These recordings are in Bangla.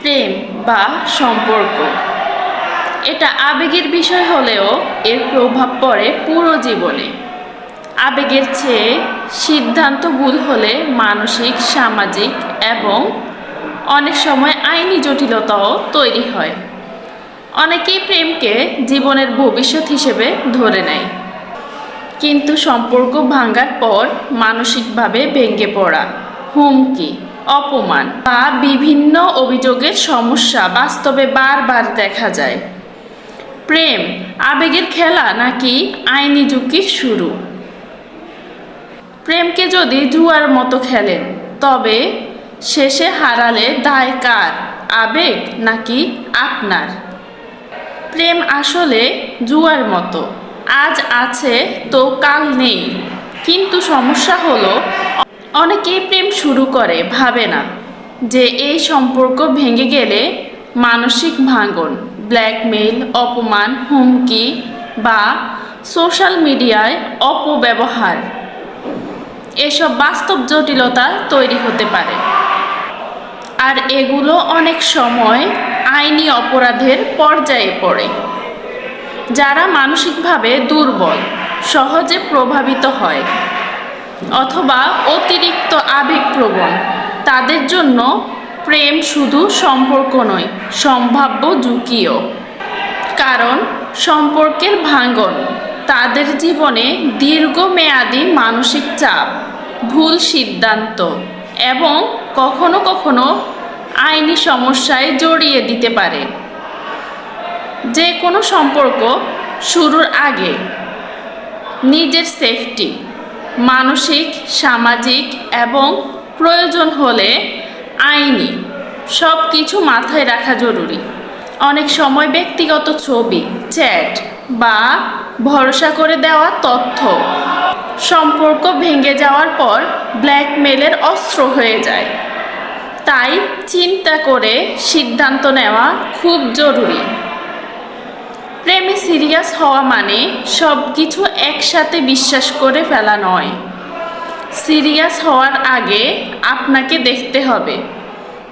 প্রেম বা সম্পর্ক। এটা আবেগের বিষয় হলেও এর প্রভাব পড়ে পুরো জীবনে। আবেগের চেয়ে সিদ্ধান্ত ভুল হলে মানসিক, সামাজিক এবং অনেক সময় আইনি জটিলতাও তৈরি হয়। অনেকেই প্রেমকে জীবনের ভবিষ্যৎ হিসেবে ধরে নেয়। কিন্তু সম্পর্ক ভাঙার পর মানসিকভাবে ভেঙে পড়া হুমকি অপমান বা বিভিন্ন অভিযোগের সমস্যা বাস্তবে বারবার দেখা যায়। প্রেম, আবেগের খেলা নাকি আইনি ঝুঁকির শুরু? প্রেমকে যদি জুয়ার মতো খেলেন, তবে শেষে হারালে দায় কার, আবেগ নাকি আপনার? প্রেম আসলে জুয়ার মতো, আজ আছে তো কাল নেই, কিন্তু সমস্যা হলো অনেকেই প্রেম শুরু করে, ভাবে না যে এই সম্পর্ক ভেঙে গেলে মানসিক ভাঙন, ব্ল্যাকমেইল, অপমান, হুমকি বা সোশ্যাল মিডিয়ায় অপব্যবহার। এসব বাস্তব জটিলতা তৈরি হতে পারে। আর এগুলো অনেক সময় আইনি অপরাধের পর্যায়ে পড়ে, যারা মানসিকভাবে দুর্বল, সহজে প্রভাবিত হয়। অথবা অতিরিক্ত আবেগপ্রবণ। তাদের জন্য প্রেম শুধু সম্পর্ক নয়, সম্ভাব্য ঝুঁকিও। কারণ সম্পর্কের ভাঙন, তাদের জীবনে দীর্ঘমেয়াদী মানসিক চাপ, ভুল সিদ্ধান্ত এবং কখনো কখনো আইনি সমস্যায় জড়িয়ে দিতে পারে। যে কোনো সম্পর্ক শুরুর আগে নিজের সেফটি মানসিক, সামাজিক এবং প্রয়োজন হলে আইনি সব কিছু মাথায় রাখা জরুরি। অনেক সময় ব্যক্তিগত ছবি, চ্যাট বা ভরসা করে দেওয়া তথ্য সম্পর্ক ভেঙে যাওয়ার পর ব্ল্যাকমেলের অস্ত্র হয়ে যায়। তাই চিন্তা করে সিদ্ধান্ত নেওয়া খুব জরুরি। প্রেমে সিরিয়াস হওয়া মানে সব কিছু একসাথে বিশ্বাস করে ফেলা নয়। সিরিয়াস হওয়ার আগে আপনাকে দেখতে হবে।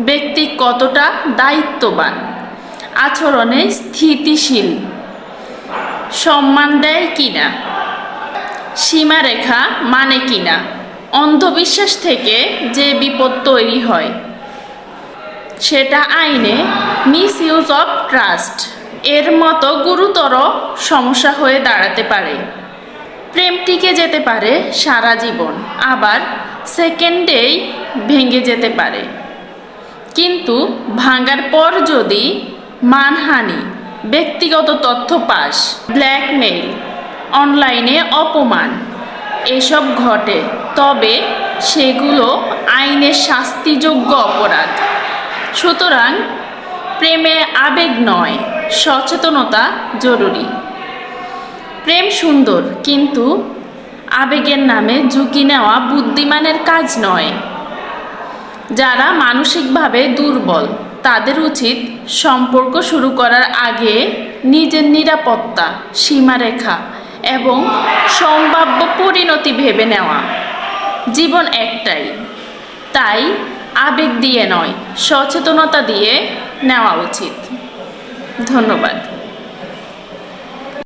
ব্যক্তি কতটা দায়িত্ববান। আচরণে স্থিতিশীল। সম্মান দেয় কিনা। সীমারেখা মানে কিনা। অন্ধবিশ্বাস থেকে যে বিপদ তৈরি হয়, সেটা আইনে মিস ইউজ অফ ট্রাস্ট। এর মতো গুরুতর সমস্যা হয়ে দাঁড়াতে পারে। প্রেম টিকে যেতে পারে সারা জীবন, আবার সেকেন্ডেই ভেঙে যেতে পারে। কিন্তু ভাঙার পর যদি মানহানি, ব্যক্তিগত তথ্য পাস ব্ল্যাকমেইল অনলাইনে অপমান এসব ঘটে, তবে সেগুলো আইনের শাস্তিযোগ্য অপরাধ। সুতরাং প্রেমে আবেগ নয়। সচেতনতা জরুরি। প্রেম সুন্দর, কিন্তু আবেগের নামে ঝুঁকি নেওয়া বুদ্ধিমানের কাজ নয়। যারা মানসিকভাবে দুর্বল, তাদের উচিত সম্পর্ক শুরু করার আগে নিজের নিরাপত্তা, সীমারেখা এবং সম্ভাব্য পরিণতি ভেবে নেওয়া। জীবন একটাই, তাই আবেগ দিয়ে নয়, সচেতনতা দিয়ে নেওয়া উচিত। ধন্যবাদ।